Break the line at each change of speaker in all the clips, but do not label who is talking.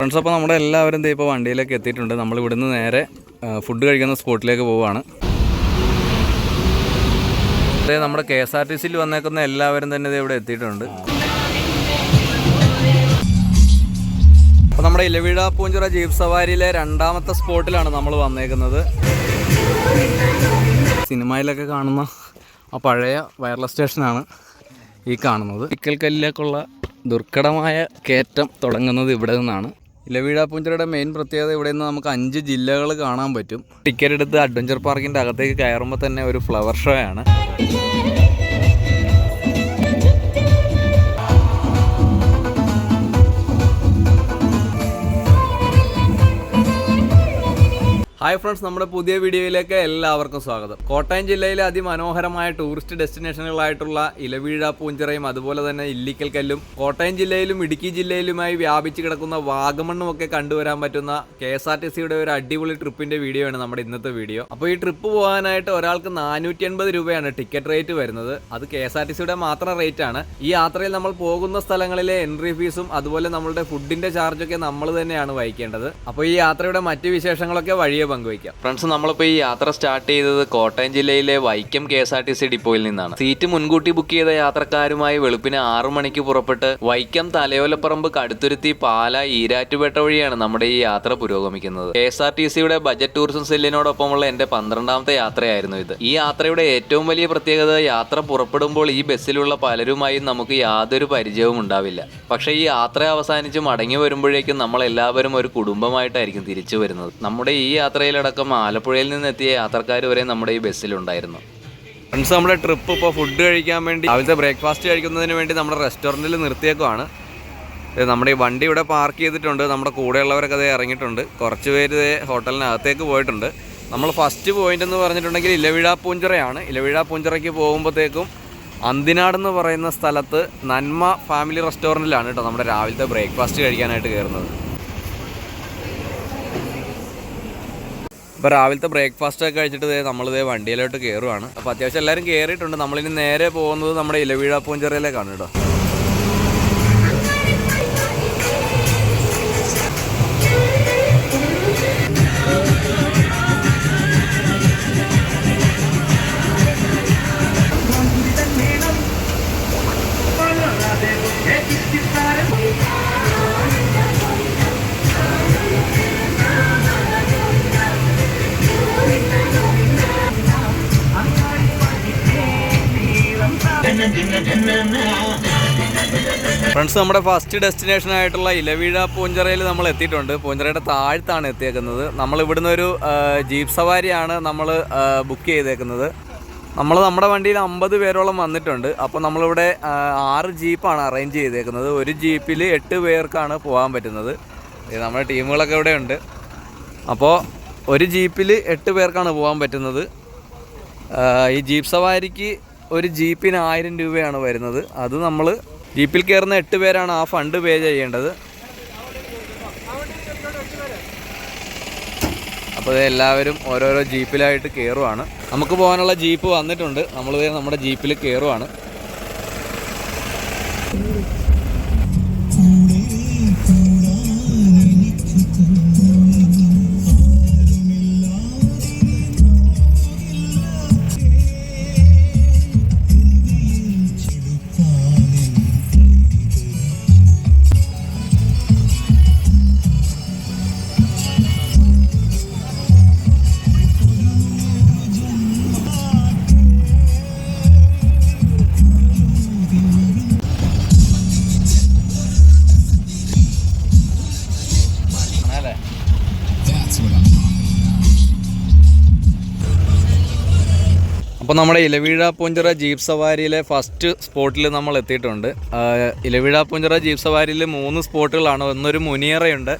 Friends അപ്പോൾ നമ്മുടെ എല്ലാവരും ഇപ്പോൾ വണ്ടിയിലേക്ക് എത്തിയിട്ടുണ്ട്. നമ്മൾ ഇവിടുന്ന് നേരെ ഫുഡ് കഴിക്കുന്ന സ്പോട്ടിലേക്ക് പോവുകയാണ് അതെ നമ്മുടെ കെ എസ് ആർ ടി സിയിൽ വന്നേക്കുന്ന എല്ലാവരും തന്നെ ഇവിടെ എത്തിയിട്ടുണ്ട്. അപ്പോൾ നമ്മുടെ ഇലവീഴ പൂഞ്ചിറ ജീപ്പ് സവാരിയിലെ രണ്ടാമത്തെ സ്പോട്ടിലാണ് നമ്മൾ വന്നേക്കുന്നത്. സിനിമയിലൊക്കെ കാണുന്ന ആ പഴയ വയർലെസ് സ്റ്റേഷനാണ് ഈ കാണുന്നത്. ഇക്കൽക്കല്ലിലേക്കുള്ള ദുർഘടമായ കയറ്റം തുടങ്ങുന്നത് ഇവിടെ നിന്നാണ്. ഇലവീഴ പൂഞ്ചിറയുടെ മെയിൻ പ്രത്യേകത ഇവിടെ നിന്ന് നമുക്ക് അഞ്ച് ജില്ലകൾ കാണാൻ പറ്റും. ടിക്കറ്റ് എടുത്ത് അഡ്വഞ്ചർ പാർക്കിന്റെ അകത്തേക്ക് കയറുമ്പോൾ തന്നെ ഒരു ഫ്ലവർ ഷോ ആണ്. ഹായ് ഫ്രണ്ട്സ് നമ്മുടെ പുതിയ വീഡിയോയിലേക്ക് എല്ലാവർക്കും സ്വാഗതം. കോട്ടയം ജില്ലയിലെ അതിമനോഹരമായ ടൂറിസ്റ്റ് ഡെസ്റ്റിനേഷനുകളായിട്ടുള്ള ഇലവീഴ പൂഞ്ചിറയും അതുപോലെ തന്നെ ഇല്ലിക്കൽ കല്ലും കോട്ടയം ജില്ലയിലും ഇടുക്കി ജില്ലയിലുമായി വ്യാപിച്ചു കിടക്കുന്ന വാഗമണ്ണും ഒക്കെ കണ്ടുവരാൻ പറ്റുന്ന കെ എസ് ആർ ടി സിയുടെ ഒരു അടിപൊളി ട്രിപ്പിന്റെ വീഡിയോ ആണ് നമ്മുടെ ഇന്നത്തെ വീഡിയോ അപ്പോൾ ഈ ട്രിപ്പ് പോകാനായിട്ട് ഒരാൾക്ക് നാനൂറ്റി എൺപത് രൂപയാണ് ടിക്കറ്റ് റേറ്റ് വരുന്നത്. അത് കെ എസ് ആർ ടി സിയുടെ മാത്രം റേറ്റ് ആണ്. ഈ യാത്രയിൽ നമ്മൾ പോകുന്ന സ്ഥലങ്ങളിലെ എൻട്രി ഫീസും അതുപോലെ നമ്മളുടെ ഫുഡിന്റെ ചാർജൊക്കെ നമ്മൾ തന്നെയാണ് വഹിക്കേണ്ടത്. അപ്പോൾ ഈ യാത്രയുടെ മറ്റ് വിശേഷങ്ങളൊക്കെ വഴിയെ പങ്കുവയ്ക്കാം. ഫ്രണ്ട്സ് നമ്മളിപ്പോൾ ഈ യാത്ര സ്റ്റാർട്ട് ചെയ്തത് കോട്ടയം ജില്ലയിലെ Vaikom K S R T C ഡിപ്പോയിൽ നിന്നാണ്. സീറ്റ് മുൻകൂട്ടി ബുക്ക് ചെയ്ത യാത്രക്കാരുമായി വെളുപ്പിന് ആറു മണിക്ക് പുറപ്പെട്ട് വൈക്കം തലയോലപ്പറമ്പ് കടുത്തുരുത്തി പാല ഈരാറ്റുപേട്ട വഴിയാണ് നമ്മുടെ ഈ യാത്ര പുരോഗമിക്കുന്നത്. കെ എസ് ആർ ടി സിയുടെ ബജറ്റ് ടൂറിസം സെല്ലിനോടൊപ്പമുള്ള എന്റെ പന്ത്രണ്ടാമത്തെ യാത്രയായിരുന്നു ഇത്. ഈ യാത്രയുടെ ഏറ്റവും വലിയ പ്രത്യേകത യാത്ര പുറപ്പെടുമ്പോൾ ഈ ബസ്സിലുള്ള പലരുമായും നമുക്ക് യാതൊരു പരിചയവും ഉണ്ടാവില്ല. പക്ഷേ ഈ യാത്ര അവസാനിച്ച് മടങ്ങി വരുമ്പോഴേക്കും നമ്മൾ എല്ലാവരും ഒരു കുടുംബമായിട്ടായിരിക്കും തിരിച്ചു വരുന്നത്. നമ്മുടെ ഈ യാത്രയിലടക്കം ആലപ്പുഴയിൽ നിന്നെത്തിയ യാത്രക്കാർ വരെ നമ്മുടെ ഈ ബസ്സിലുണ്ടായിരുന്നു. ഫ്രണ്ട്സ് നമ്മുടെ ട്രിപ്പ് ഇപ്പോൾ ഫുഡ് കഴിക്കാൻ വേണ്ടി രാവിലത്തെ ബ്രേക്ക്ഫാസ്റ്റ് കഴിക്കുന്നതിന് വേണ്ടി നമ്മുടെ റെസ്റ്റോറന്റിൽ നിർത്തിയേക്കുവാണ്. നമ്മുടെ ഈ വണ്ടി ഇവിടെ പാർക്ക് ചെയ്തിട്ടുണ്ട്. നമ്മുടെ കൂടെയുള്ളവരൊക്കെ അതേ ഇറങ്ങിയിട്ടുണ്ട്. കുറച്ച് പേര് ഹോട്ടലിനകത്തേക്ക് പോയിട്ടുണ്ട്. നമ്മൾ ഫസ്റ്റ് പോയിന്റ് എന്ന് പറഞ്ഞിട്ടുണ്ടെങ്കിൽ ഇലവിഴ പൂഞ്ചിറയാണ്. ഇലവിഴ പൂഞ്ചിറയ്ക്ക് പോകുമ്പോഴത്തേക്കും അന്തിനാട് എന്ന് പറയുന്ന സ്ഥലത്ത് നന്മ ഫാമിലി റെസ്റ്റോറന്റിലാണ് കേട്ടോ നമ്മുടെ രാവിലത്തെ ബ്രേക്ക്ഫാസ്റ്റ് കഴിക്കാനായിട്ട് കയറുന്നത്. ഇപ്പോൾ രാവിലത്തെ ബ്രേക്ക്ഫാസ്റ്റ് ഒക്കെ കഴിച്ചിട്ട് നമ്മളിത് വണ്ടിയിലോട്ട് കയറുവാണ് അപ്പോൾ അത്യാവശ്യം എല്ലാവരും കയറിയിട്ടുണ്ട് നമ്മളിനി നേരെ പോകുന്നത് നമ്മുടെ ഇലവീഴ പൂഞ്ചിറയിലേക്കാണ് കേട്ടോ. ഫ്രണ്ട്സ് നമ്മുടെ ഫസ്റ്റ് ഡെസ്റ്റിനേഷൻ ആയിട്ടുള്ള ഇലവീഴ പൂഞ്ചറയിൽ നമ്മൾ എത്തിയിട്ടുണ്ട്. പൂഞ്ചറയുടെ താഴത്താണ് എത്തിയേക്കുന്നത്. നമ്മൾ ഇവിടുന്ന് ഒരു ജീപ്പ് സവാരിയാണ് നമ്മൾ ബുക്ക് ചെയ്തേക്കുന്നത്. നമ്മൾ നമ്മുടെ വണ്ടിയിൽ അമ്പത് പേരോളം വന്നിട്ടുണ്ട്. അപ്പോൾ നമ്മളിവിടെ ആറ് ജീപ്പാണ് അറേഞ്ച് ചെയ്തേക്കുന്നത്. ഒരു ജീപ്പിൽ എട്ട് പേർക്കാണ് പോകാൻ പറ്റുന്നത്. നമ്മുടെ ടീമുകളൊക്കെ ഇവിടെ ഉണ്ട്. അപ്പോൾ ഒരു ജീപ്പിൽ എട്ട് പേർക്കാണ് പോകാൻ പറ്റുന്നത്. ഈ ജീപ്പ് സവാരിക്ക് ഒരു ജീപ്പിന് ആയിരം രൂപയാണ് വരുന്നത്. അത് നമ്മൾ ജീപ്പിൽ കയറുന്ന എട്ട് പേരാണ് ആ ഫണ്ട് പേ ചെയ്യേണ്ടത്. അപ്പോൾ എല്ലാവരും ഓരോരോ ജീപ്പിലായിട്ട് കയറുവാണ്. നമുക്ക് പോകാനുള്ള ജീപ്പ് വന്നിട്ടുണ്ട്. നമ്മൾ നമ്മുടെ ജീപ്പിൽ കയറുവാണ്. അപ്പോൾ നമ്മുടെ ഇലവീഴ പൂഞ്ചിറ ജീപ്പ് സവാരിയിലെ ഫസ്റ്റ് സ്പോട്ടിൽ നമ്മൾ എത്തിയിട്ടുണ്ട്. ഇലവീഴ പൂഞ്ചിറ ജീപ്പ് സവാരിയിൽ മൂന്ന് സ്പോട്ടുകളാണ്. ഒന്നൊരു മുനിയറയുണ്ട്.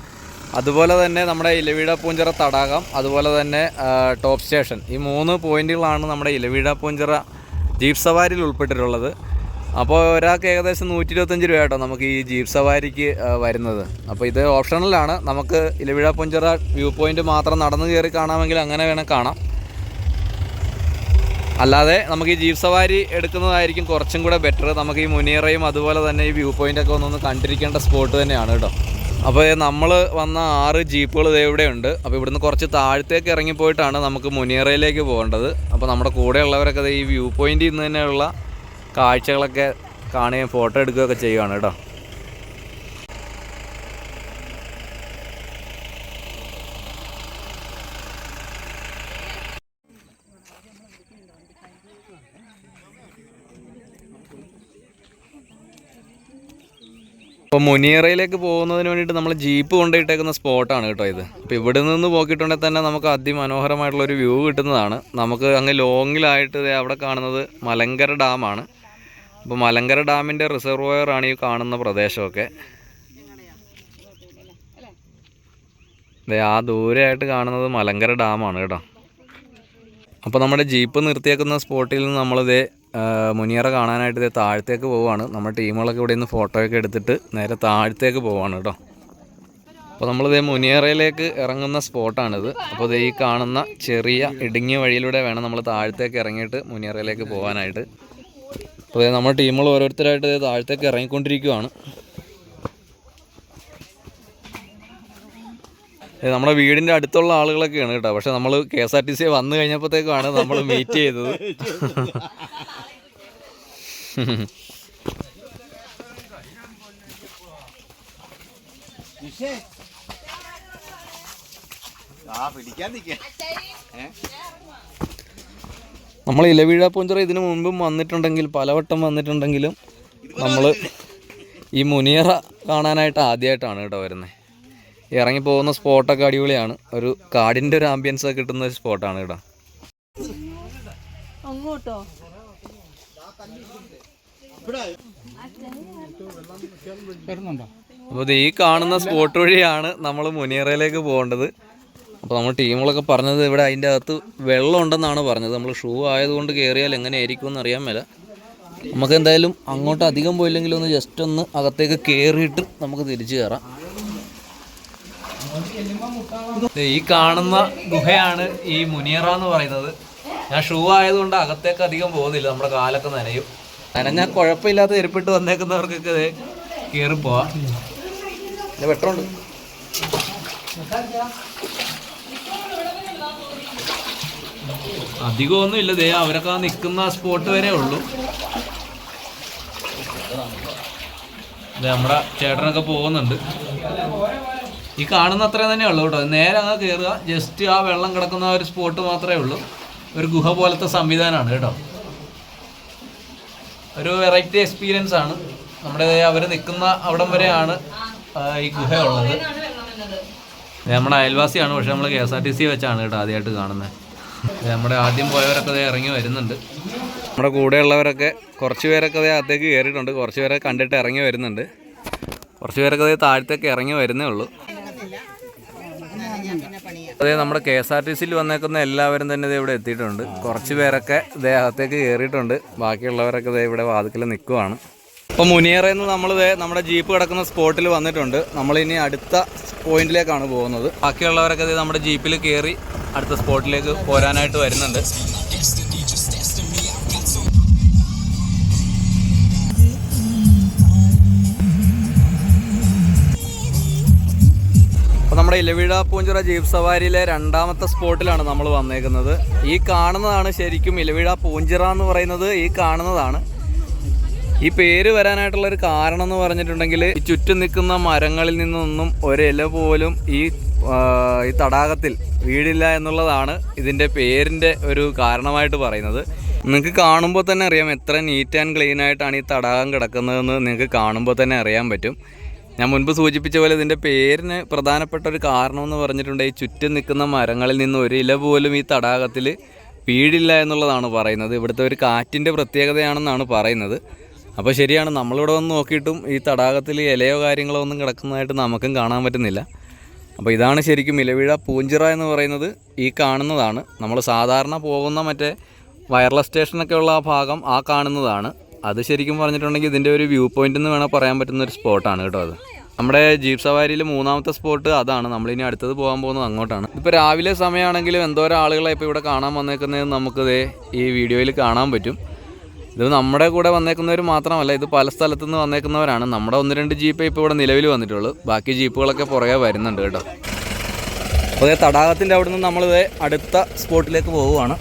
അതുപോലെ തന്നെ നമ്മുടെ ഇലവീഴ പൂഞ്ചിറ തടാകം അതുപോലെ തന്നെ ടോപ്പ് സ്റ്റേഷൻ ഈ മൂന്ന് പോയിന്റുകളാണ് നമ്മുടെ ഇലവീഴ പൂഞ്ചിറ ജീപ്പ് സവാരിയിൽ ഉൾപ്പെട്ടിട്ടുള്ളത്. അപ്പോൾ ഒരാൾക്ക് ഏകദേശം നൂറ്റി ഇരുപത്തഞ്ച് രൂപ കേട്ടോ നമുക്ക് ഈ ജീപ്പ് സവാരിക്ക് വരുന്നത്. അപ്പോൾ ഇത് ഓപ്ഷണലാണ് നമുക്ക് ഇലവിഴ പുഞ്ചിറ വ്യൂ പോയിന്റ് മാത്രം നടന്നു കയറി കാണാമെങ്കിൽ അങ്ങനെ വേണമെങ്കിൽ കാണാം. അല്ലാതെ നമുക്ക് ഈ ജീപ്പ് സവാരി എടുക്കുന്നതായിരിക്കും കുറച്ചും കൂടെ ബെറ്റർ നമുക്ക് ഈ മുനീറയും അതുപോലെ തന്നെ ഈ വ്യൂ പോയിന്റ് ഒക്കെ ഒന്നൊന്ന് കണ്ടിരിക്കേണ്ട സ്പോട്ട് തന്നെയാണ് കേട്ടോ. അപ്പോൾ നമ്മൾ വന്ന ആറ് ജീപ്പുകൾ ഇതേ ഇവിടെ ഉണ്ട്. അപ്പോൾ ഇവിടുന്ന് കുറച്ച് താഴത്തേക്ക് ഇറങ്ങിപ്പോയിട്ടാണ് നമുക്ക് മുനിയറയിലേക്ക് പോകേണ്ടത്. അപ്പോൾ നമ്മുടെ കൂടെയുള്ളവരൊക്കെ ഈ വ്യൂ പോയിന്റിൽ നിന്ന് തന്നെയുള്ള കാഴ്ചകളൊക്കെ കാണുകയും ഫോട്ടോ എടുക്കുകയൊക്കെ ചെയ്യുകയാണ് കേട്ടോ. അപ്പോൾ മുനിയറയിലേക്ക് പോകുന്നതിന് വേണ്ടിയിട്ട് നമ്മൾ ജീപ്പ് കൊണ്ടിട്ടേക്കുന്ന സ്പോട്ടാണ് കേട്ടോ ഇത്. അപ്പോൾ ഇവിടെ നിന്ന് പോക്കിയിട്ടുണ്ടെങ്കിൽ തന്നെ നമുക്ക് അതിമനോഹരമായിട്ടുള്ള ഒരു വ്യൂ കിട്ടുന്നതാണ്. നമുക്ക് അങ്ങ് ലോങ്ങിലായിട്ട് അവിടെ കാണുന്നത് മലങ്കര ഡാമാണ്. അപ്പോൾ മലങ്കര ഡാമിന്റെ റിസർവോയർ ആണ് ഈ കാണുന്ന പ്രദേശമൊക്കെ. ആ ദൂരെയായിട്ട് കാണുന്നത് മലങ്കര ഡാമാണ് കേട്ടോ. അപ്പോൾ നമ്മുടെ ജീപ്പ് നിർത്തിയേക്കുന്ന സ്പോട്ടിൽ നിന്ന് നമ്മളിതേ മുനിയറ കാണാനായിട്ട് താഴത്തേക്ക് പോവുകയാണ്. നമ്മുടെ ടീമുകളൊക്കെ ഇവിടെ നിന്ന് ഫോട്ടോയൊക്കെ എടുത്തിട്ട് നേരെ താഴത്തേക്ക് പോവുകയാണ് കേട്ടോ. അപ്പോൾ നമ്മളിതേ മുനിയറയിലേക്ക് ഇറങ്ങുന്ന സ്പോട്ടാണിത്. അപ്പോൾ ഇത് ഈ കാണുന്ന ചെറിയ ഇടുങ്ങിയ വഴിയിലൂടെ വേണം നമ്മൾ താഴത്തേക്ക് ഇറങ്ങിയിട്ട് മുനിയറയിലേക്ക് പോകാനായിട്ട്. അപ്പോൾ നമ്മുടെ ടീമുകൾ ഓരോരുത്തരായിട്ട് താഴത്തേക്ക് ഇറങ്ങിക്കൊണ്ടിരിക്കുവാണ്. നമ്മുടെ വീടിന്റെ അടുത്തുള്ള ആളുകളൊക്കെയാണ് കേട്ടോ. പക്ഷെ നമ്മൾ K S R T C വന്നു കഴിഞ്ഞപ്പോഴത്തേക്കാണ് നമ്മൾ മീറ്റ് ചെയ്തത്. നമ്മൾ ഇലവീഴ പൂഞ്ചിറ ഇതിനു മുൻപും വന്നിട്ടുണ്ടെങ്കിൽ പലവട്ടം വന്നിട്ടുണ്ടെങ്കിലും നമ്മൾ ഈ മുനിയറ കാണാനായിട്ട് ആദ്യമായിട്ടാണ് കേട്ടോ വരുന്നത് ഇറങ്ങി പോകുന്ന സ്പോട്ടൊക്കെ അടിപൊളിയാണ്. ഒരു കാടിന്റെ ഒരു ആംബിയൻസ് ഒക്കെ കിട്ടുന്ന ഒരു സ്പോട്ടാണ് കേട്ടോ.
അങ്ങോട്ടോ?
അപ്പോൾ ഇത് ഈ കാണുന്ന സ്പോട്ട് വഴിയാണ് നമ്മൾ മുനിയറയിലേക്ക് പോകേണ്ടത്. അപ്പോൾ നമ്മൾ ടീമുകളൊക്കെ പറഞ്ഞത് ഇവിടെ അതിന്റെ അകത്ത് വെള്ളം ഉണ്ടെന്നാണ് പറഞ്ഞത്. നമ്മൾ ഷൂ ആയതുകൊണ്ട് കയറിയാൽ എങ്ങനെയായിരിക്കും എന്ന് അറിയാൻ മേല. നമുക്ക് എന്തായാലും അങ്ങോട്ട് അധികം പോയില്ലെങ്കിലും ഒന്ന് ജസ്റ്റ് ഒന്ന് അകത്തേക്ക് കയറിയിട്ട് നമുക്ക് തിരിച്ചു കയറാം. ഈ കാണുന്ന ഗുഹയാണ് ഈ മുനിയറ എന്ന് പറയുന്നത്. ഞാൻ ഷൂ ആയതുകൊണ്ട് അകത്തേക്ക് അധികം പോകുന്നില്ല. നമ്മുടെ കാലൊക്കെ നനയും. നനഞ്ഞാൽ കുഴപ്പമില്ലാത്ത എരിപ്പിട്ട് വന്നേക്കുന്നവർക്കൊക്കെ കയറി പോവാം. വെട്ടമുണ്ട്. അധികമൊന്നും ഇല്ല. ദേ അവരൊക്കെ നിൽക്കുന്ന സ്പോട്ട് വരെ ഉള്ളൂ. നമ്മുടെ ചേട്ടനൊക്കെ പോകുന്നുണ്ട്. ഈ കാണുന്ന അത്രയും തന്നെ ഉള്ളൂ കേട്ടോ. നേരെ അങ്ങ് കയറുക ജസ്റ്റ് ആ വെള്ളം കിടക്കുന്ന ഒരു സ്പോട്ട് മാത്രമേ ഉള്ളൂ. ഒരു ഗുഹ പോലത്തെ സംവിധാനമാണ് കേട്ടോ. ഒരു വെറൈറ്റി എക്സ്പീരിയൻസ് ആണ്. നമ്മുടെ അവർ നിൽക്കുന്ന അവിടം വരെയാണ് ഈ ഗുഹ ഉള്ളത്. നമ്മുടെ അയൽവാസിയാണ് പക്ഷെ നമ്മൾ K S R T C വെച്ചാണ് കേട്ടോ ആദ്യമായിട്ട് കാണുന്നത്. നമ്മുടെ ആദ്യം പോയവരൊക്കെ ദേ ഇറങ്ങി വരുന്നുണ്ട്. നമ്മുടെ കൂടെയുള്ളവരൊക്കെ കുറച്ച് പേരൊക്കെ ദേ അകത്തേക്ക് കയറിയിട്ടുണ്ട്. കുറച്ച് പേരെ കണ്ടിട്ട് ഇറങ്ങി വരുന്നുണ്ട്. കുറച്ച് പേരൊക്കെ ദേ താഴത്തേക്ക് ഇറങ്ങി വരുന്നേ ഉള്ളൂ. അതെ നമ്മുടെ കെ എസ് ആർ ടി സിയിൽ വന്നേക്കുന്ന എല്ലാവരും തന്നെ ദേ ഇവിടെ എത്തിയിട്ടുണ്ട്. കുറച്ച് പേരൊക്കെ ദേഹത്തേക്ക് കയറിയിട്ടുണ്ട്. ബാക്കിയുള്ളവരൊക്കെ ദേ ഇവിടെ വാതിക്കൽ നിൽക്കുവാണ്. അപ്പോൾ മുനിയറയിൽ നിന്ന് നമ്മൾ നമ്മുടെ ജീപ്പ് കിടക്കുന്ന സ്പോട്ടിൽ വന്നിട്ടുണ്ട്. നമ്മളിനി അടുത്ത പോയിന്റിലേക്കാണ് പോകുന്നത്. ബാക്കിയുള്ളവരൊക്കെ നമ്മുടെ ജീപ്പിൽ കയറി അടുത്ത സ്പോട്ടിലേക്ക് പോരാനായിട്ട് വരുന്നുണ്ട്. നമ്മുടെ ഇലവിഴ പൂഞ്ചിറ ജീപ്പ് സവാരിയിലെ രണ്ടാമത്തെ സ്പോട്ടിലാണ് നമ്മൾ വന്നേക്കുന്നത്. ഈ കാണുന്നതാണ് ശരിക്കും ഇലവിഴ പൂഞ്ചിറ എന്ന് പറയുന്നത്. ഈ കാണുന്നതാണ്. ഈ പേര് വരാനായിട്ടുള്ള ഒരു കാരണം എന്ന് പറഞ്ഞിട്ടുണ്ടെങ്കിൽ ഈ ചുറ്റും നിൽക്കുന്ന മരങ്ങളിൽ നിന്നൊന്നും ഒരില പോലും ഈ ഈ തടാകത്തിൽ വീടില്ല എന്നുള്ളതാണ് ഇതിന്റെ പേരിന്റെ ഒരു കാരണമായിട്ട് പറയുന്നത്. നിങ്ങൾക്ക് കാണുമ്പോൾ തന്നെ അറിയാം എത്ര നീറ്റ് ആൻഡ് ക്ലീൻ ആയിട്ടാണ് ഈ തടാകം കിടക്കുന്നതെന്ന് നിങ്ങൾക്ക് കാണുമ്പോൾ തന്നെ അറിയാൻ പറ്റും. ഞാൻ മുൻപ് സൂചിപ്പിച്ച പോലെ ഇതിന്റെ പേരിന് പ്രധാനപ്പെട്ട ഒരു കാരണം എന്ന് പറഞ്ഞിട്ടുണ്ടെങ്കിൽ ഈ ചുറ്റും നിൽക്കുന്ന മരങ്ങളിൽ നിന്ന് ഒരു ഇല പോലും ഈ തടാകത്തിൽ വീടില്ല എന്നുള്ളതാണ് പറയുന്നത്. ഇവിടുത്തെ ഒരു കാറ്റിന്റെ പ്രത്യേകതയാണെന്നാണ് പറയുന്നത്. അപ്പോൾ ശരിയാണ് നമ്മളിവിടെ വന്ന് നോക്കിയിട്ടും ഈ തടാകത്തിൽ ഇലയോ കാര്യങ്ങളോ ഒന്നും കിടക്കുന്നതായിട്ട് നമുക്കും കാണാൻ പറ്റുന്നില്ല. അപ്പോൾ ഇതാണ് ശരിക്കും ഇലവിഴ പൂഞ്ചിറ എന്ന് പറയുന്നത് ഈ കാണുന്നതാണ്. നമ്മൾ സാധാരണ പോകുന്ന മറ്റേ വയർലെസ് സ്റ്റേഷനൊക്കെ ഉള്ള ആ ഭാഗം ആ കാണുന്നതാണ്. അത് ശരിക്കും പറഞ്ഞിട്ടുണ്ടെങ്കിൽ ഇതിന്റെ ഒരു വ്യൂ പോയിന്റ് എന്ന് വേണം പറയാൻ പറ്റുന്ന ഒരു സ്പോട്ടാണ് കേട്ടോ അത്. നമ്മുടെ ജീപ്പ് സവാരിയിൽ മൂന്നാമത്തെ സ്പോട്ട് അതാണ്. നമ്മളിനി അടുത്തത് പോകാൻ പോകുന്നത് അങ്ങോട്ടാണ്. ഇപ്പോൾ രാവിലെ സമയമാണെങ്കിലും എന്തോരം ആളുകളെ ഇപ്പോൾ ഇവിടെ കാണാൻ വന്നേക്കുന്നത് നമുക്ക് ദേ ഈ വീഡിയോയിൽ കാണാൻ പറ്റും. ഇത് നമ്മുടെ കൂടെ വന്നേക്കുന്നവർ മാത്രമല്ല ഇത് പല സ്ഥലത്തു നിന്ന് വന്നേക്കുന്നവരാണ്. നമ്മുടെ ഒന്ന് രണ്ട് ജീപ്പേ ഇപ്പോൾ ഇവിടെ നിലവിൽ വന്നിട്ടുള്ളൂ. ബാക്കി ജീപ്പുകളൊക്കെ പുറകെ വരുന്നുണ്ട് കേട്ടോ. അതേ തടാകത്തിന്റെ അവിടെ നിന്ന് നമ്മളിത് അടുത്ത സ്പോട്ടിലേക്ക് പോവുകയാണ്.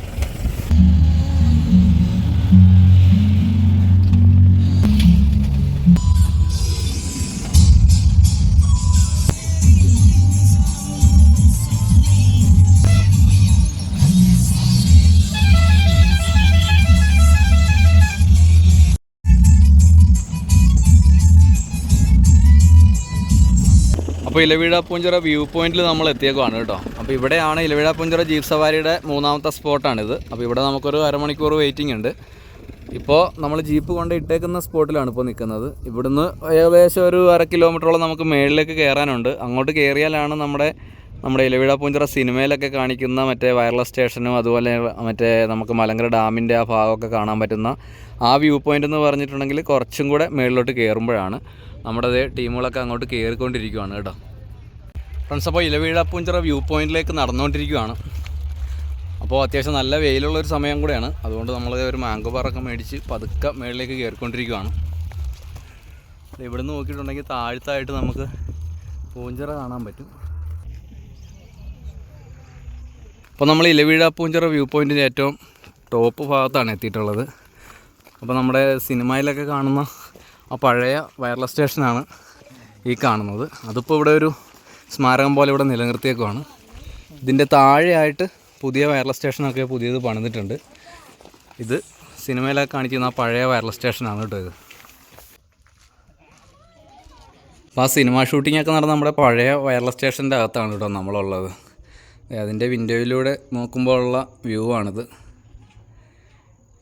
അപ്പോൾ ഇലവീഴ പൂഞ്ചിറ വ്യൂ പോയിന്റിൽ നമ്മൾ എത്തിയേക്കുവാണ് കേട്ടോ. അപ്പോൾ ഇവിടെയാണ് ഇലവീഴ പൂഞ്ചിറ ജീപ്പ് സവാരിയുടെ മൂന്നാമത്തെ സ്പോട്ടാണിത്. അപ്പോൾ ഇവിടെ നമുക്കൊരു അരമണിക്കൂർ വെയിറ്റിംഗ് ഉണ്ട്. ഇപ്പോൾ നമ്മൾ ജീപ്പ് കൊണ്ട് ഇട്ടേക്കുന്ന സ്പോട്ടിലാണ് ഇപ്പോൾ നിൽക്കുന്നത്. ഇവിടുന്ന് ഏകദേശം ഒരു അര കിലോമീറ്ററോളം നമുക്ക് മേളിലേക്ക് കയറാനുണ്ട്. അങ്ങോട്ട് കയറിയാലാണ് നമ്മുടെ നമ്മുടെ ഇലവീഴ പൂഞ്ചിറ സിനിമയിലൊക്കെ കാണിക്കുന്ന മറ്റേ വയർലെസ് സ്റ്റേഷനും അതുപോലെ മറ്റേ നമുക്ക് മലങ്കര ഡാമിന്റെ ആ ഭാഗമൊക്കെ കാണാൻ പറ്റുന്ന ആ വ്യൂ പോയിന്റ് എന്ന് പറഞ്ഞിട്ടുണ്ടെങ്കിൽ കുറച്ചും കൂടെ മേളിലോട്ട് കയറുമ്പോഴാണ്. നമ്മുടെ ടീമുകളൊക്കെ അങ്ങോട്ട് കയറിക്കൊണ്ടിരിക്കുകയാണ് കേട്ടോ. ഫ്രണ്ട്സ് അപ്പോൾ ഇലവീഴ പൂഞ്ചിറ വ്യൂ പോയിന്റിലേക്ക് നടന്നുകൊണ്ടിരിക്കുകയാണ്. അപ്പോൾ അത്യാവശ്യം നല്ല വെയിലുള്ള ഒരു സമയം കൂടെയാണ്. അതുകൊണ്ട് നമ്മൾ ഒരു മാംഗോ ബാറൊക്കെ മേടിച്ച് പതുക്കെ മേളിലേക്ക് കയറിക്കൊണ്ടിരിക്കുകയാണ്. ഇവിടെ നിന്ന് നോക്കിയിട്ടുണ്ടെങ്കിൽ താഴ്ത്തായിട്ട് നമുക്ക് പൂഞ്ചിറ കാണാൻ പറ്റും. അപ്പോൾ നമ്മൾ ഇലവീഴ പൂഞ്ചിറ വ്യൂ പോയിന്റിന്റെ ഏറ്റവും ടോപ്പ് ഭാഗത്താണ് എത്തിയിട്ടുള്ളത്. അപ്പോൾ നമ്മുടെ സിനിമയിലൊക്കെ കാണുന്ന ആ പഴയ വയർലെസ് സ്റ്റേഷനാണ് ഈ കാണുന്നത്. അതിപ്പോൾ ഇവിടെ ഒരു സ്മാരകം പോലെ ഇവിടെ നിലനിർത്തിയേക്കുവാണ്. ഇതിന്റെ താഴെയായിട്ട് പുതിയ വയർലെസ് സ്റ്റേഷനൊക്കെ പുതിയത് പണിതിട്ടുണ്ട്. ഇത് സിനിമയിലൊക്കെ കാണിക്കുന്ന ആ പഴയ വയർലെസ് സ്റ്റേഷനാണ് കേട്ടോ ഇത്. അപ്പോൾ ആ സിനിമ ഷൂട്ടിങ്ങൊക്കെ നടന്ന നമ്മുടെ പഴയ വയർലെസ് സ്റ്റേഷന്റെ അകത്താണ് കേട്ടോ നമ്മളുള്ളത്. അതിന്റെ വിൻഡോയിലൂടെ നോക്കുമ്പോൾ ഉള്ള വ്യൂ ആണിത്.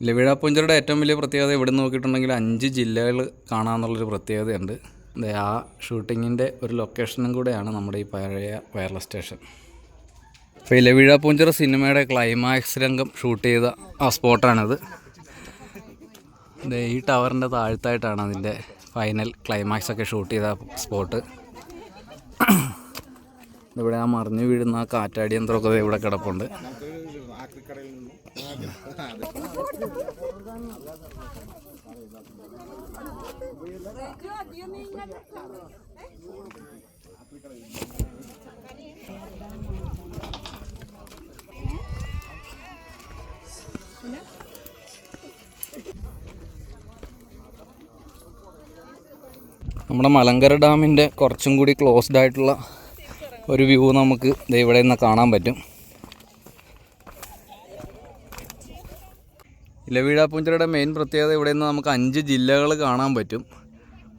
ലവിഴ പൂഞ്ചറുടെ ഏറ്റവും വലിയ പ്രത്യേകത ഇവിടെ നോക്കിയിട്ടുണ്ടെങ്കിൽ അഞ്ച് ജില്ലകൾ കാണാമെന്നുള്ളൊരു പ്രത്യേകതയുണ്ട്. ആ ഷൂട്ടിങ്ങിന്റെ ഒരു ലൊക്കേഷനും കൂടെയാണ് നമ്മുടെ ഈ പഴയ വയർലെസ് സ്റ്റേഷൻ അപ്പോൾ ഇലവിഴ ലവിഴ പൂഞ്ചിറ സിനിമയുടെ ക്ലൈമാക്സ് രംഗം ഷൂട്ട് ചെയ്ത ആ സ്പോട്ടാണിത് അതെ ഈ ടവറിന്റെ താഴത്തായിട്ടാണ് അതിന്റെ ഫൈനൽ ക്ലൈമാക്സ് ഒക്കെ ഷൂട്ട് ചെയ്ത സ്പോട്ട് ഇവിടെ ആ മറിഞ്ഞു വീഴുന്ന ആ കാറ്റാടി യന്ത്രമൊക്കെ ദേ ഇവിടെ കിടപ്പുണ്ട് നമ്മുടെ മലങ്കര ഡാമിന്റെ കുറച്ചും കൂടി ക്ലോസ്ഡ് ആയിട്ടുള്ള ഒരു വ്യൂ നമുക്ക് ഇവിടെ നിന്ന് കാണാൻ പറ്റും. ഇലവീഴ മെയിൻ പ്രത്യേകത ഇവിടെ നിന്ന് നമുക്ക് അഞ്ച് ജില്ലകൾ കാണാൻ പറ്റും.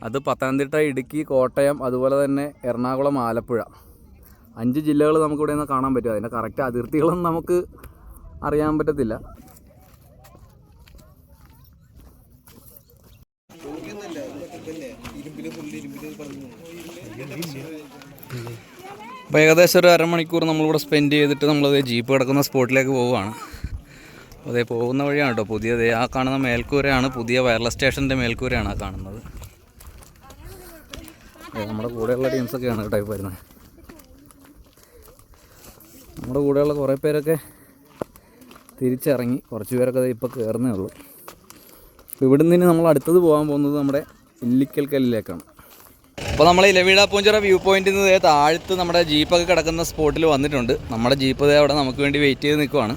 അത് പത്തനംതിട്ട ഇടുക്കി കോട്ടയം അതുപോലെ തന്നെ എറണാകുളം ആലപ്പുഴ. അഞ്ച് ജില്ലകൾ നമുക്ക് ഇവിടെ നിന്ന് കാണാൻ പറ്റും. അതിന്റെ കറക്റ്റ് അതിർത്തികളൊന്നും നമുക്ക് അറിയാൻ പറ്റത്തില്ല. അപ്പോൾ ഏകദേശം ഒരു അരമണിക്കൂർ നമ്മളിവിടെ സ്പെൻഡ് ചെയ്തിട്ട് നമ്മളത് ജീപ്പ് കിടക്കുന്ന സ്പോട്ടിലേക്ക് പോവുകയാണ്. അപ്പോൾ അതേ പോകുന്ന വഴിയാണ് കേട്ടോ പുതിയത്. ആ കാണുന്ന മേൽക്കൂരയാണ് പുതിയ വയർലെസ് സ്റ്റേഷന്റെ മേൽക്കൂരയാണ് ആ കാണുന്നത്. നമ്മുടെ കൂടെയുള്ള ടീംസൊക്കെയാണ് കേട്ടോ ഇപ്പോൾ വരുന്നത്. നമ്മുടെ കൂടെയുള്ള കുറേ പേരൊക്കെ തിരിച്ചിറങ്ങി. കുറച്ച് പേരൊക്കെ ഇപ്പോൾ കയറുന്നേ ഉള്ളൂ. ഇവിടെ നിന്ന് നമ്മൾ അടുത്തത് പോകാൻ പോകുന്നത് നമ്മുടെ ഇല്ലിക്കൽ കല്ലിലേക്കാണ്. അപ്പോൾ നമ്മൾ ഇലവീഴ പൂഞ്ചിറ വ്യൂ പോയിന്റിൽ നിന്ന് താഴത്ത് നമ്മുടെ ജീപ്പൊക്കെ കിടക്കുന്ന സ്പോട്ടിൽ വന്നിട്ടുണ്ട്. നമ്മുടെ ജീപ്പ് അവിടെ നമുക്ക് വേണ്ടി വെയിറ്റ് ചെയ്ത് നിൽക്കുവാണ്.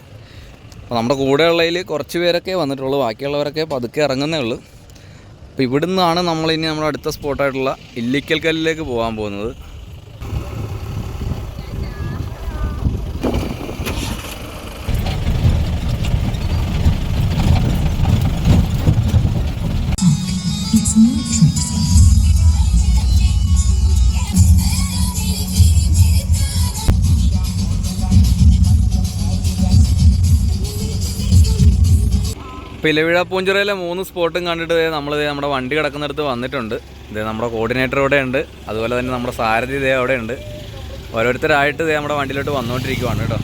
അപ്പോൾ നമ്മുടെ കൂടെയുള്ളതിൽ കുറച്ച് പേരൊക്കെ വന്നിട്ടുള്ളൂ. ബാക്കിയുള്ളവരൊക്കെ പതുക്കെ ഇറങ്ങുന്നേ ഉള്ളൂ. അപ്പോൾ ഇവിടുന്നാണ് നമ്മളിനി നമ്മുടെ അടുത്ത സ്പോട്ടായിട്ടുള്ള ഇല്ലിക്കൽ കല്ലിലേക്ക് പോകാൻ പോകുന്നത്. ഇപ്പോൾ ഇലവിഴ പൂഞ്ചിറയിലെ മൂന്ന് സ്പോട്ടും കണ്ടിട്ട് നമ്മൾ നമ്മുടെ വണ്ടി കിടക്കുന്നിടത്ത് വന്നിട്ടുണ്ട്. ഇതേ നമ്മുടെ കോർഡിനേറ്റർ ഇവിടെ ഉണ്ട്. അതുപോലെ തന്നെ നമ്മുടെ സാരഥി ഇതേ അവിടെ ഉണ്ട്. ഓരോരുത്തരായിട്ട് നമ്മുടെ വണ്ടിയിലോട്ട് വന്നുകൊണ്ടിരിക്കുവാണ് കേട്ടോ.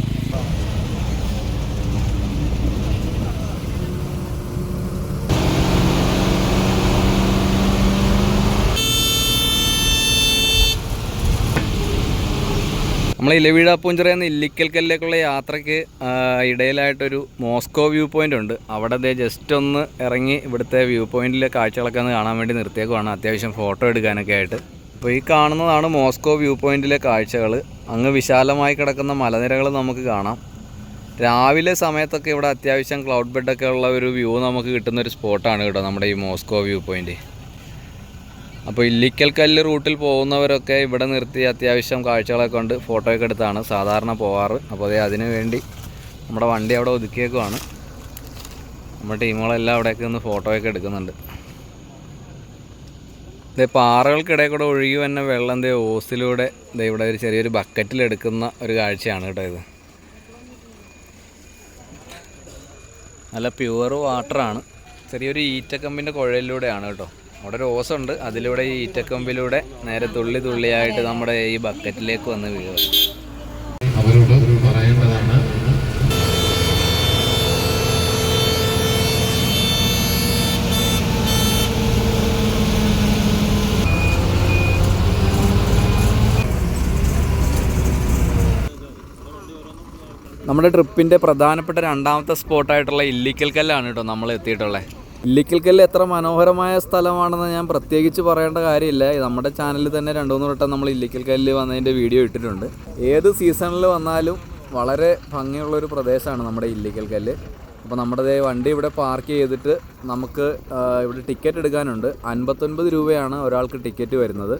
നമ്മൾ ഇലവീഴാപ്പൂഞ്ചിറയിൽ നിന്ന് ഇല്ലിക്കൽക്കല്ലിലേക്കുള്ള യാത്രയ്ക്ക് ആ, ഇടയിലായിട്ടൊരു മോസ്കോ വ്യൂ പോയിന്റ് ഉണ്ട്. അവിടെ ദേ ജസ്റ്റ് ഒന്ന് ഇറങ്ങി ഇവിടുത്തെ വ്യൂ പോയിന്റിലെ കാഴ്ചകളൊക്കെ ഒന്ന് കാണാൻ വേണ്ടി നിർത്തിയേക്കുവാണ്. അത്യാവശ്യം ഫോട്ടോ എടുക്കാനൊക്കെ ആയിട്ട്. അപ്പോൾ ഈ കാണുന്നതാണ് മോസ്കോ വ്യൂ പോയിന്റിലെ കാഴ്ചകൾ അങ്ങ് വിശാലമായി കിടക്കുന്ന മലനിരകൾ നമുക്ക് കാണാം. രാവിലെ സമയത്തൊക്കെ ഇവിടെ അത്യാവശ്യം ക്ലൗഡ് ബെഡൊക്കെ ഉള്ള ഒരു വ്യൂ നമുക്ക് കിട്ടുന്ന ഒരു സ്പോട്ടാണ് കേട്ടോ നമ്മുടെ ഈ മോസ്കോ വ്യൂ പോയിന്റ് അപ്പോൾ ഇല്ലിക്കൽ കല്ല് റൂട്ടിൽ പോകുന്നവരൊക്കെ ഇവിടെ നിർത്തി അത്യാവശ്യം കാഴ്ചകളൊക്കെ കൊണ്ട് ഫോട്ടോയൊക്കെ എടുത്താണ് സാധാരണ പോവാറ്. അപ്പോൾ അതേ അതിന് വേണ്ടി നമ്മുടെ വണ്ടി അവിടെ ഒതുക്കിയേക്കുവാണ്. നമ്മുടെ ടീമുകളെല്ലാം അവിടെയൊക്കെ നിന്ന് ഫോട്ടോയൊക്കെ എടുക്കുന്നുണ്ട്. ഇതേ പാറകൾക്കിടയിൽ കൂടെ ഒഴുകി വന്ന വെള്ളം ദേ ഓസിലൂടെ ദേ ഇവിടെ ഒരു ചെറിയൊരു ബക്കറ്റിലെടുക്കുന്ന ഒരു കാഴ്ചയാണ് കേട്ടോ ഇത്. നല്ല പ്യുവർ വാട്ടറാണ്. ചെറിയൊരു ഈറ്റക്കമ്പിന്റെ കുഴലിലൂടെയാണ് കേട്ടോ. അവിടെ ഒരു ഓസുണ്ട്. അതിലൂടെ ഈ ഈറ്റക്കൊമ്പിലൂടെ നേരെ തുള്ളി തുള്ളിയായിട്ട് നമ്മുടെ ഈ ബക്കറ്റിലേക്ക് വന്ന് വീഴുക
അവരോട് പറയേണ്ടതാണ്.
നമ്മുടെ ട്രിപ്പിന്റെ പ്രധാനപ്പെട്ട രണ്ടാമത്തെ സ്പോട്ടായിട്ടുള്ള ഇല്ലിക്കൽ കല്ലാണ് കേട്ടോ നമ്മൾ എത്തിയിട്ടുള്ളത് ഇല്ലിക്കൽ കല്ല് എത്ര മനോഹരമായ സ്ഥലമാണെന്ന് ഞാൻ പ്രത്യേകിച്ച് പറയേണ്ട കാര്യമില്ല. നമ്മുടെ ചാനലിൽ തന്നെ രണ്ടു മൂന്ന് വട്ടം നമ്മൾ ഇല്ലിക്കൽ കല്ല് വന്നതിന്റെ വീഡിയോ ഇട്ടിട്ടുണ്ട്. ഏത് സീസണിൽ വന്നാലും വളരെ ഭംഗിയുള്ളൊരു പ്രദേശമാണ് നമ്മുടെ ഇല്ലിക്കൽക്കല്ല് അപ്പോൾ നമ്മുടെ വണ്ടി ഇവിടെ പാർക്ക് ചെയ്തിട്ട് നമുക്ക് ഇവിടെ ടിക്കറ്റ് എടുക്കാനുണ്ട്. അൻപത്തൊൻപത് രൂപയാണ് ഒരാൾക്ക് ടിക്കറ്റ് വരുന്നത്.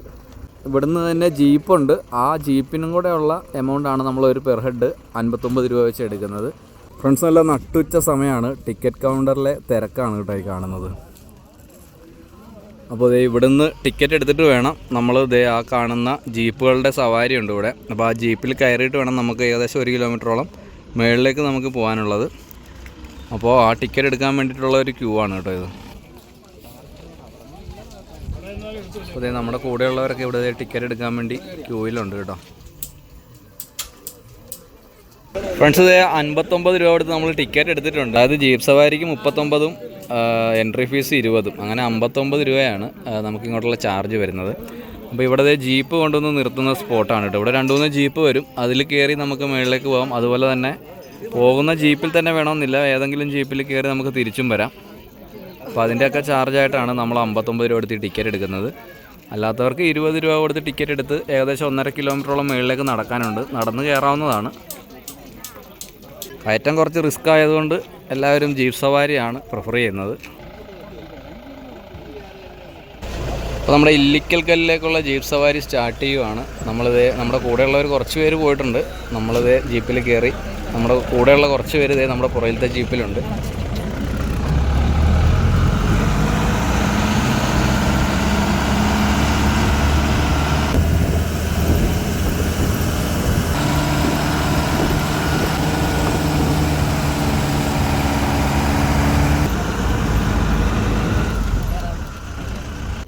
ഇവിടുന്ന് തന്നെ ജീപ്പുണ്ട് ആ ജീപ്പിനും കൂടെ ഉള്ള എമൗണ്ടാണ് നമ്മൾ ഒരു പെർ ഹെഡ് അൻപത്തൊമ്പത് രൂപ വെച്ച് എടുക്കുന്നത്. ഫ്രണ്ട്സ് നല്ല നട്ടുച്ച സമയമാണ്. ടിക്കറ്റ് കൗണ്ടറിലെ തിരക്കാണ് കേട്ടോ ഈ കാണുന്നത്. അപ്പോൾ ദേ ഇവിടുന്ന് ടിക്കറ്റ് എടുത്തിട്ട് വേണം. നമ്മൾ ദേ ആ കാണുന്ന ജീപ്പുകളുടെ സവാരി ഉണ്ട് ഇവിടെ. അപ്പോൾ ആ ജീപ്പിൽ കയറിയിട്ട് വേണം നമുക്ക് ഏകദേശം ഒരു കിലോമീറ്ററോളം മുകളിലേക്ക് നമുക്ക് പോകാനുള്ളത്. അപ്പോൾ ആ ടിക്കറ്റ് എടുക്കാൻ വേണ്ടിയിട്ടുള്ള ഒരു ക്യൂ ആണ് കേട്ടോ ഇത്. അപ്പോൾ നമ്മുടെ കൂടെയുള്ളവരൊക്കെ ഇവിടെ ടിക്കറ്റ് എടുക്കാൻ വേണ്ടി ക്യൂയിലുണ്ട് കേട്ടോ. ഫ്രണ്ട്സ് ഇത് അൻപത്തൊമ്പത് രൂപ കൊടുത്ത് നമ്മൾ ടിക്കറ്റ് എടുത്തിട്ടുണ്ട്. അതായത് ജീപ്പ് സവാരിക്ക് മുപ്പത്തൊമ്പതും എൻട്രി ഫീസ് ഇരുപതും. അങ്ങനെ അമ്പത്തൊമ്പത് രൂപയാണ് നമുക്ക് ഇങ്ങോട്ടുള്ള ചാർജ് വരുന്നത്. അപ്പോൾ ഇവിടെ ജീപ്പ് കൊണ്ടുവന്ന് നിർത്തുന്ന സ്പോട്ടാണ് കേട്ടോ. ഇവിടെ രണ്ട് മൂന്ന് ജീപ്പ് വരും. അതിൽ കയറി നമുക്ക് മുകളിലേക്ക് പോകാം അതുപോലെ തന്നെ പോകുന്ന ജീപ്പിൽ തന്നെ വേണമെന്നില്ല. ഏതെങ്കിലും ജീപ്പിൽ കയറി നമുക്ക് തിരിച്ചും വരാം. അപ്പോൾ അതിന്റെയൊക്കെ ചാർജായിട്ടാണ് നമ്മൾ അമ്പത്തൊമ്പത് രൂപ കൊടുത്ത് ടിക്കറ്റ് എടുക്കുന്നത്. അല്ലാത്തവർക്ക് ഇരുപത് രൂപ കൊടുത്ത് ടിക്കറ്റ് എടുത്ത് ഏകദേശം ഒന്നര കിലോമീറ്ററോളം മുകളിലേക്ക് നടക്കാനുണ്ട്. നടന്ന് കയറാവുന്നതാണ് കയറ്റം കുറച്ച് റിസ്ക് ആയതുകൊണ്ട് എല്ലാവരും ജീപ്പ് സവാരിയാണ് പ്രിഫർ ചെയ്യുന്നത്. അപ്പോൾ നമ്മുടെ ഇല്ലിക്കൽ കല്ലിലേക്കുള്ള ജീപ്പ് സവാരി സ്റ്റാർട്ട് ചെയ്യുവാണ്. നമ്മളിത് നമ്മുടെ കൂടെയുള്ളവർ കുറച്ച് പേര് പോയിട്ടുണ്ട്. നമ്മളിത് ജീപ്പിൽ കയറി നമ്മുടെ കൂടെയുള്ള കുറച്ച് പേര് ഇതേ നമ്മുടെ പുറയിലത്തെ ജീപ്പിലുണ്ട്.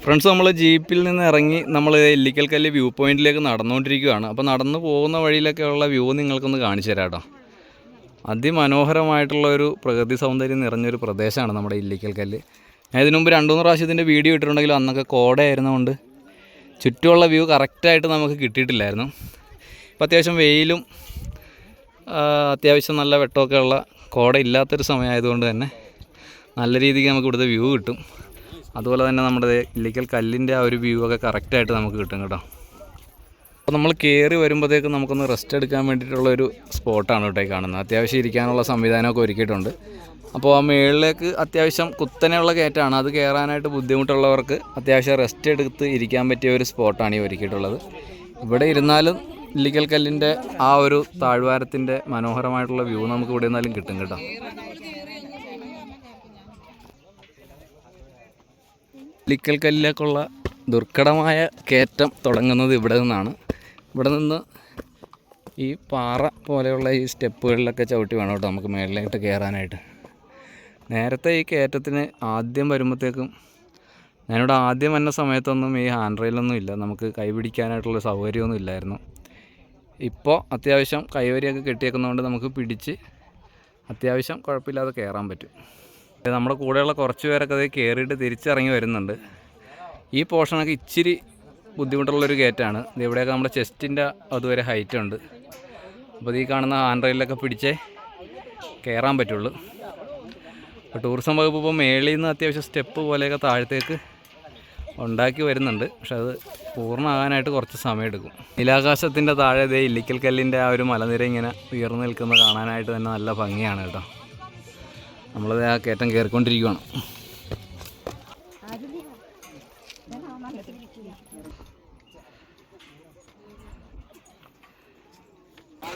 ഫ്രണ്ട്സ് നമ്മൾ ജീപ്പിൽ നിന്ന് ഇറങ്ങി നമ്മൾ എല്ലിക്കൽ കല്ല് വ്യൂ പോയിന്റിലേക്ക് നടന്നുകൊണ്ടിരിക്കുകയാണ്. അപ്പോൾ നടന്നു പോകുന്ന വഴിയിലൊക്കെ ഉള്ള വ്യൂ നിങ്ങൾക്കൊന്ന് കാണിച്ചു തരാം കേട്ടോ അതിമനോഹരമായിട്ടുള്ള ഒരു പ്രകൃതി സൗന്ദര്യം നിറഞ്ഞൊരു പ്രദേശമാണ് നമ്മുടെ ഇല്ലിക്കൽ കല്ല് ഞാൻ ഇതിനു മുമ്പ് രണ്ടു മൂന്ന് പ്രാവശ്യം ഇതിന്റെ വീഡിയോ ഇട്ടിട്ടുണ്ടെങ്കിലും അന്നൊക്കെ കോടയായിരുന്നതുകൊണ്ട് ചുറ്റുമുള്ള വ്യൂ കറക്റ്റായിട്ട് നമുക്ക് കിട്ടിയിട്ടില്ലായിരുന്നു. ഇപ്പോൾ അത്യാവശ്യം വെയിലും അത്യാവശ്യം നല്ല വെട്ടമൊക്കെ ഉള്ള കോട ഇല്ലാത്തൊരു സമയമായതുകൊണ്ട് തന്നെ നല്ല രീതിക്ക് നമുക്ക് ഇവിടുത്തെ വ്യൂ കിട്ടും. അതുപോലെ തന്നെ നമ്മുടെ ഇല്ലിക്കൽ കല്ലിന്റെ ആ ഒരു വ്യൂ ഒക്കെ കറക്റ്റായിട്ട് നമുക്ക് കിട്ടും കേട്ടോ. അപ്പോൾ നമ്മൾ കയറി വരുമ്പോഴത്തേക്ക് നമുക്കൊന്ന് റെസ്റ്റ് എടുക്കാൻ വേണ്ടിയിട്ടുള്ള ഒരു സ്പോട്ടാണ് ഈ കാണുന്നത്. അത്യാവശ്യം ഇരിക്കാനുള്ള സംവിധാനമൊക്കെ ഒരുക്കിയിട്ടുണ്ട്. അപ്പോൾ ആ മുകളിലേക്ക് അത്യാവശ്യം കുത്തനെയുള്ള കയറ്റാണ് അത് കയറാനായിട്ട് ബുദ്ധിമുട്ടുള്ളവർക്ക് അത്യാവശ്യം റെസ്റ്റ് എടുത്ത് ഇരിക്കാൻ പറ്റിയ ഒരു സ്പോട്ടാണ് ഈ ഒരുക്കിയിട്ടുള്ളത്. ഇവിടെ ഇരുന്നാലും ഇല്ലിക്കൽ കല്ലിന്റെ ആ ഒരു താഴ്വാരത്തിന്റെ മനോഹരമായിട്ടുള്ള വ്യൂ നമുക്ക് ഇവിടെ നിന്നാലും കിട്ടും കേട്ടോ. ഇല്ലിക്കൽ കല്ലിലേക്കുള്ള ദുർഘടമായ കയറ്റം തുടങ്ങുന്നത് ഇവിടെ നിന്നാണ്. ഇവിടെ നിന്ന് ഈ പാറ പോലെയുള്ള ഈ സ്റ്റെപ്പുകളിലൊക്കെ ചവിട്ടി വേണം കേട്ടോ നമുക്ക് മേളിലായിട്ട് കയറാനായിട്ട്. നേരത്തെ ഈ കയറ്റത്തിന് ആദ്യം വരുമ്പോഴത്തേക്കും ഞാനിവിടെ ആദ്യം വന്ന സമയത്തൊന്നും ഈ ഹാൻഡ് റെയിലൊന്നും ഇല്ല. നമുക്ക് കൈ പിടിക്കാനായിട്ടുള്ള സൗകര്യമൊന്നും ഇല്ലായിരുന്നു. ഇപ്പോൾ അത്യാവശ്യം കൈവരിയൊക്കെ കെട്ടിയേക്കുന്നതുകൊണ്ട് നമുക്ക് പിടിച്ച് അത്യാവശ്യം കുഴപ്പമില്ലാതെ കയറാൻ പറ്റും. നമ്മുടെ കൂടെയുള്ള കുറച്ച് പേരൊക്കെ അത് കയറിയിട്ട് തിരിച്ചിറങ്ങി വരുന്നുണ്ട്. ഈ പോർഷനൊക്കെ ഇച്ചിരി ബുദ്ധിമുട്ടുള്ളൊരു ഗേറ്റാണ്. ഇത് ഇവിടെയൊക്കെ നമ്മുടെ ചെസ്റ്റിന്റെ അതുവരെ ഹൈറ്റ് ഉണ്ട്. അപ്പോൾ ഈ കാണുന്ന ഹാൻഡ് റെയിലൊക്കെ പിടിച്ചേ കയറാൻ പറ്റുള്ളൂ. അപ്പോൾ ടൂറിസം വകുപ്പ് ഇപ്പോൾ മേളിൽ നിന്ന് അത്യാവശ്യം സ്റ്റെപ്പ് പോലെയൊക്കെ താഴത്തേക്ക് ഉണ്ടാക്കി വരുന്നുണ്ട്. പക്ഷെ അത് പൂർണമാകാനായിട്ട് കുറച്ച് സമയമെടുക്കും. നിലാകാശത്തിന്റെ താഴെ ദേ ഇല്ലിക്കൽ കല്ലിന്റെ ആ ഒരു മലനിര ഇങ്ങനെ ഉയർന്നു നിൽക്കുന്നത് കാണാനായിട്ട് തന്നെ നല്ല ഭംഗിയാണ് കേട്ടോ. നമ്മളത് ആ കയറ്റം കയറിക്കൊണ്ടിരിക്കുകയാണ്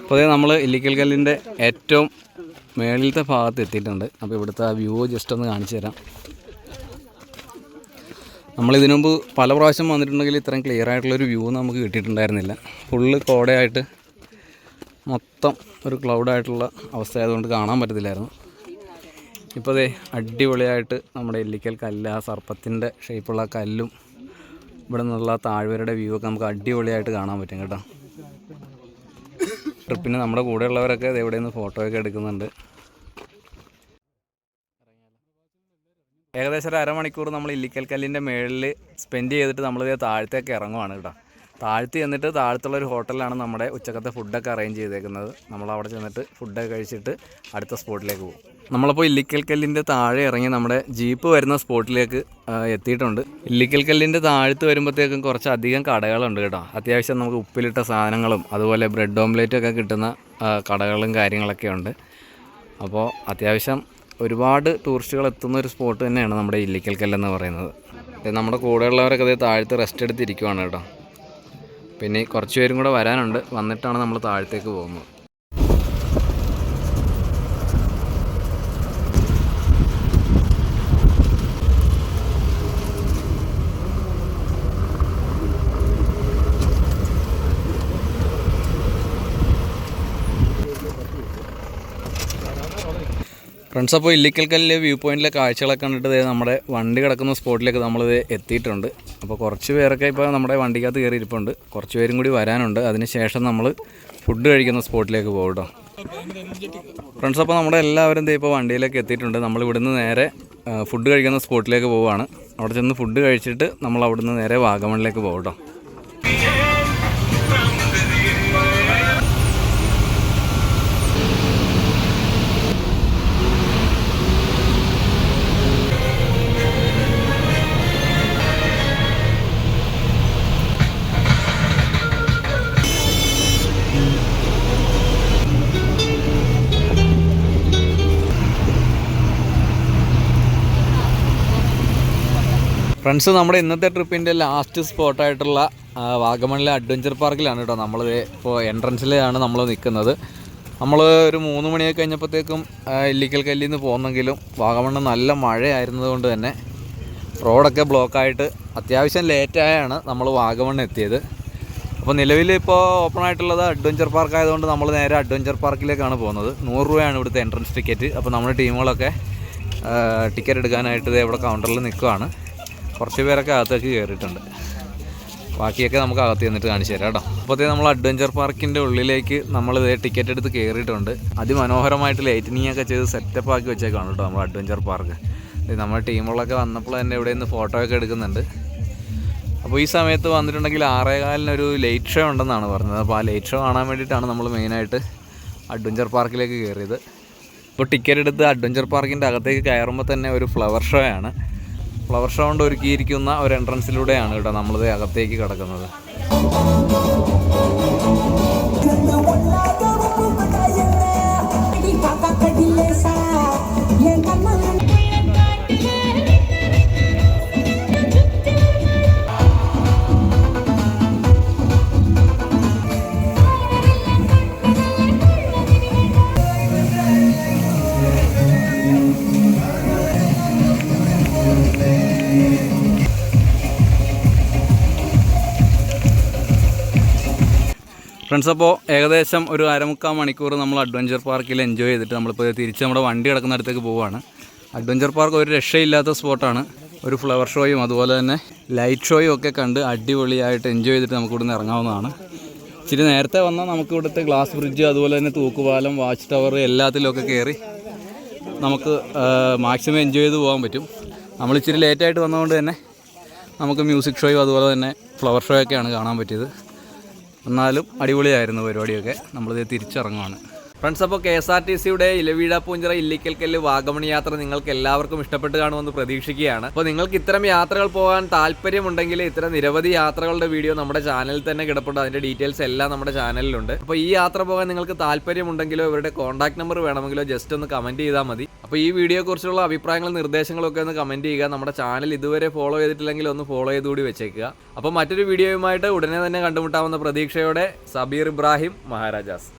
അപ്പോൾ നമ്മൾ ഇല്ലിക്കൽ കല്ലിന്റെ ഏറ്റവും മേളിലത്തെ ഭാഗത്ത് എത്തിയിട്ടുണ്ട്. അപ്പോൾ ഇവിടുത്തെ ആ വ്യൂ ജസ്റ്റ് ഒന്ന് കാണിച്ചു തരാം. നമ്മൾ ഇതിനു മുമ്പ് പല പ്രാവശ്യം വന്നിട്ടുണ്ടെങ്കിൽ ഇത്രയും ക്ലിയർ ആയിട്ടുള്ളൊരു വ്യൂ നമുക്ക് കിട്ടിയിട്ടുണ്ടായിരുന്നില്ല. ഫുള്ള് കോടയായിട്ട് മൊത്തം ഒരു ക്ലൗഡായിട്ടുള്ള അവസ്ഥ ആയതുകൊണ്ട് കാണാൻ പറ്റത്തില്ലായിരുന്നു. ഇപ്പോൾ ദേ അടിപൊളിയായിട്ട് നമ്മുടെ ഇല്ലിക്കൽ കല്ല് ആ സർപ്പത്തിന്റെ ഷേപ്പുള്ള കല്ലും ഇവിടെ നിന്നുള്ള താഴ്വരയുടെ വ്യൂ ഒക്കെ നമുക്ക് അടിപൊളിയായിട്ട് കാണാൻ പറ്റും കേട്ടോ. ട്രിപ്പിന് നമ്മുടെ കൂടെയുള്ളവരൊക്കെ ഇവിടെ നിന്ന് ഫോട്ടോയൊക്കെ എടുക്കുന്നുണ്ട്. ഏകദേശം ഒരു അരമണിക്കൂർ നമ്മൾ ഇല്ലിക്കൽ കല്ലിന്റെ മേളിൽ സ്പെൻഡ് ചെയ്തിട്ട് നമ്മളിത് താഴത്തേക്ക് ഇറങ്ങുവാണ് കേട്ടോ. താഴ്ത്തി ചെന്നിട്ട് താഴത്തുള്ള ഒരു ഹോട്ടലിലാണ് നമ്മുടെ ഉച്ചക്കത്തെ ഫുഡൊക്കെ അറേഞ്ച് ചെയ്തേക്കുന്നത്. നമ്മൾ അവിടെ ചെന്നിട്ട് ഫുഡൊക്കെ കഴിച്ചിട്ട് അടുത്ത സ്പോട്ടിലേക്ക് പോകും. നമ്മളിപ്പോൾ ഇല്ലിക്കൽ കല്ലിന്റെ താഴെ ഇറങ്ങി നമ്മുടെ ജീപ്പ് വരുന്ന സ്പോട്ടിലേക്ക് എത്തിയിട്ടുണ്ട്. ഇല്ലിക്കൽ കല്ലിന്റെ താഴത്ത് വരുമ്പോഴത്തേക്കും കുറച്ച് അധികം കടകളുണ്ട് കേട്ടോ. അത്യാവശ്യം നമുക്ക് ഉപ്പിലിട്ട സാധനങ്ങളും അതുപോലെ ബ്രെഡ് ഓംലേറ്റും ഒക്കെ കിട്ടുന്ന കടകളും കാര്യങ്ങളൊക്കെ ഉണ്ട്. അപ്പോൾ അത്യാവശ്യം ഒരുപാട് ടൂറിസ്റ്റുകൾ എത്തുന്ന ഒരു സ്പോട്ട് തന്നെയാണ് നമ്മുടെ ഇല്ലിക്കൽ കല്ലെന്ന് പറയുന്നത്. നമ്മുടെ കൂടെയുള്ളവരൊക്കെ താഴത്ത് റെസ്റ്റ് എടുത്തിരിക്കുവാണ് കേട്ടോ. പിന്നെ കുറച്ച് പേരും കൂടെ വരാനുണ്ട്. വന്നിട്ടാണ് നമ്മൾ താഴത്തേക്ക് പോകുന്നത്. ഫ്രണ്ട്സ് അപ്പോൾ ഇല്ലിക്കൽ കല്ല് വ്യൂ പോയിന്റിലെ കാഴ്ചകളൊക്കെ കണ്ടിട്ട് നമ്മുടെ വണ്ടി കിടക്കുന്ന സ്പോട്ടിലേക്ക് നമ്മളിത് എത്തിയിട്ടുണ്ട്. അപ്പോൾ കുറച്ച് പേരൊക്കെ ഇപ്പോൾ നമ്മുടെ വണ്ടിക്കകത്ത് കയറി ഇരിപ്പുണ്ട് കുറച്ച് പേരും കൂടി വരാനുണ്ട്. അതിന് ശേഷം നമ്മൾ ഫുഡ് കഴിക്കുന്ന സ്പോട്ടിലേക്ക് പോകും കേട്ടോ ഫ്രണ്ട്സ് അപ്പോൾ നമ്മുടെ എല്ലാവരും ഇപ്പോൾ വണ്ടിയിലേക്ക് എത്തിയിട്ടുണ്ട്. നമ്മൾ ഇവിടുന്ന് നേരെ ഫുഡ് കഴിക്കുന്ന സ്പോട്ടിലേക്ക് പോവുകയാണ് അവിടെ ചെന്ന് ഫുഡ് കഴിച്ചിട്ട് നമ്മൾ അവിടുന്ന് നേരെ വാഗമണിലേക്ക് പോകും കേട്ടോ ഫ്രണ്ട്സ് നമ്മുടെ ഇന്നത്തെ ട്രിപ്പിന്റെ ലാസ്റ്റ് സ്പോട്ടായിട്ടുള്ള വാഗമണിലെ അഡ്വഞ്ചർ പാർക്കിലാണ് കേട്ടോ നമ്മൾ ഇപ്പോൾ എൻട്രൻസിലാണ് നമ്മൾ നിൽക്കുന്നത് നമ്മൾ ഒരു മൂന്ന് മണിയൊക്കെ കഴിഞ്ഞപ്പോഴത്തേക്കും ഇല്ലിക്കൽ കല്ലിൽ നിന്ന് പോകുന്നെങ്കിലും വാഗമണ് നല്ല മഴയായിരുന്നതുകൊണ്ട് തന്നെ റോഡൊക്കെ ബ്ലോക്കായിട്ട് അത്യാവശ്യം ലേറ്റായാണ് നമ്മൾ വാഗമൺ എത്തിയത്. അപ്പോൾ നിലവിൽ ഇപ്പോൾ ഓപ്പൺ ആയിട്ടുള്ളത് അഡ്വഞ്ചർ പാർക്ക് ആയതുകൊണ്ട് നമ്മൾ നേരെ അഡ്വഞ്ചർ പാർക്കിലേക്കാണ് പോകുന്നത്. നൂറ് രൂപയാണ് ഇവിടുത്തെ എൻട്രൻസ് ടിക്കറ്റ് അപ്പോൾ നമ്മുടെ ടീമുകളൊക്കെ ടിക്കറ്റ് എടുക്കാനായിട്ട് ഇവിടെ കൗണ്ടറിൽ നിൽക്കുവാണ്. കുറച്ച് പേരൊക്കെ അകത്തേക്ക് കയറിയിട്ടുണ്ട് ബാക്കിയൊക്കെ നമുക്ക് അകത്ത് ചെന്നിട്ട് കാണിച്ചു തരാം കേട്ടോ. അപ്പോഴത്തേ നമ്മൾ അഡ്വഞ്ചർ പാർക്കിന്റെ ഉള്ളിലേക്ക് നമ്മൾ ഇതേ ടിക്കറ്റ് എടുത്ത് കയറിയിട്ടുണ്ട് അതിമനോഹരമായിട്ട് ലൈറ്റിനിങ് ഒക്കെ ചെയ്ത് സെറ്റപ്പ് ആക്കി വെച്ചേക്കാണ് കേട്ടോ നമ്മൾ അഡ്വഞ്ചർ പാർക്ക്. നമ്മുടെ ടീമുകളൊക്കെ വന്നപ്പോൾ തന്നെ ഇവിടെ നിന്ന് ഫോട്ടോ ഒക്കെ എടുക്കുന്നുണ്ട്. അപ്പോൾ ഈ സമയത്ത് വന്നിട്ടുണ്ടെങ്കിൽ ആറേകാലിനൊരു ലൈറ്റ് ഷോ ഉണ്ടെന്നാണ് പറഞ്ഞത്. അപ്പോൾ ആ ലൈറ്റ് ഷോ കാണാൻ വേണ്ടിയിട്ടാണ് നമ്മൾ മെയിനായിട്ട് അഡ്വഞ്ചർ പാർക്കിലേക്ക് കയറിയത് അപ്പോൾ ടിക്കറ്റ് എടുത്ത് അഡ്വഞ്ചർ പാർക്കിന്റെ അകത്തേക്ക് കയറുമ്പോൾ തന്നെ ഒരു ഫ്ലവർ ഷോ ആണ്. ഫ്ലവർ ഷോ കൊണ്ട് ഒരുക്കിയിരിക്കുന്ന ഒരു എൻട്രൻസിലൂടെയാണ് കേട്ടോ നമ്മളിത് അകത്തേക്ക് കിടക്കുന്നത്. ഫ്രണ്ട്സ് അപ്പോൾ ഏകദേശം ഒരു അരമുക്കാൽ മണിക്കൂർ നമ്മൾ അഡ്വഞ്ചർ പാർക്കിൽ എൻജോയ് ചെയ്തിട്ട് നമ്മളിപ്പോൾ തിരിച്ച് നമ്മുടെ വണ്ടി കിടക്കുന്ന അടുത്തേക്ക് പോവുകയാണ് അഡ്വഞ്ചർ പാർക്ക് ഒരു രക്ഷയില്ലാത്ത സ്പോട്ടാണ്. ഒരു ഫ്ലവർ ഷോയും അതുപോലെ തന്നെ ലൈറ്റ് ഷോയും ഒക്കെ കണ്ട് അടിപൊളിയായിട്ട് എൻജോയ് ചെയ്തിട്ട് നമുക്ക് ഇവിടുന്ന് ഇറങ്ങാവുന്നതാണ്. ഇച്ചിരി നേരത്തെ വന്നാൽ നമുക്ക് ഇവിടുത്തെ ഗ്ലാസ് ബ്രിഡ്ജ് അതുപോലെ തന്നെ തൂക്കുപാലം വാച്ച് ടവർ എല്ലാത്തിലൊക്കെ കയറി നമുക്ക് മാക്സിമം എൻജോയ് ചെയ്ത് പോകാൻ പറ്റും. നമ്മൾ ഇച്ചിരി ലേറ്റായിട്ട് വന്നതുകൊണ്ട് തന്നെ
നമുക്ക് മ്യൂസിക് ഷോയും അതുപോലെ തന്നെ ഫ്ലവർ ഷോയൊക്കെയാണ് കാണാൻ പറ്റിയത്. എന്നാലും അടിപൊളിയായിരുന്നു പരിപാടിയൊക്കെ. നമ്മളിത് തിരിച്ചിറങ്ങുവാണ്.
ഫ്രണ്ട്സ് അപ്പോൾ കെ എസ് ആർ ടി സിയുടെ ഇലവീഴ പൂഞ്ചിറ ഇല്ലിക്കൽക്കല്ല് വാഗമണി യാത്ര നിങ്ങൾക്ക് എല്ലാവർക്കും ഇഷ്ടപ്പെട്ട് കാണുമെന്ന് പ്രതീക്ഷിക്കുകയാണ്. അപ്പോൾ നിങ്ങൾക്ക് ഇത്തരം യാത്രകൾ പോകാൻ താല്പര്യമുണ്ടെങ്കിൽ ഇത്തരം നിരവധി യാത്രകളുടെ വീഡിയോ നമ്മുടെ ചാനലിൽ തന്നെ കിടപ്പുണ്ട്. അതിന്റെ ഡീറ്റെയിൽസ് എല്ലാം നമ്മുടെ ചാനലിലുണ്ട്. അപ്പോൾ ഈ യാത്ര പോകാൻ നിങ്ങൾക്ക് താല്പര്യമുണ്ടെങ്കിലോ ഇവരുടെ കോൺടാക്ട് നമ്പർ വേണമെങ്കിലോ ജസ്റ്റ് ഒന്ന് കമന്റ് ചെയ്താൽ മതി. അപ്പോൾ ഈ വീഡിയോയെക്കുറിച്ചുള്ള അഭിപ്രായങ്ങളും നിർദ്ദേശങ്ങളും ഒക്കെ ഒന്ന് കമന്റ് ചെയ്യുക. നമ്മുടെ ചാനൽ ഇതുവരെ ഫോളോ ചെയ്തിട്ടില്ലെങ്കിൽ ഒന്ന് ഫോളോ ചെയ്തുകൂടി വെച്ചേക്കുക. അപ്പോൾ മറ്റൊരു വീഡിയോയുമായിട്ട് ഉടനെ തന്നെ കണ്ടുമുട്ടാവുന്ന പ്രതീക്ഷയോടെ സബീർ ഇബ്രാഹിം മഹാരാജാസ്.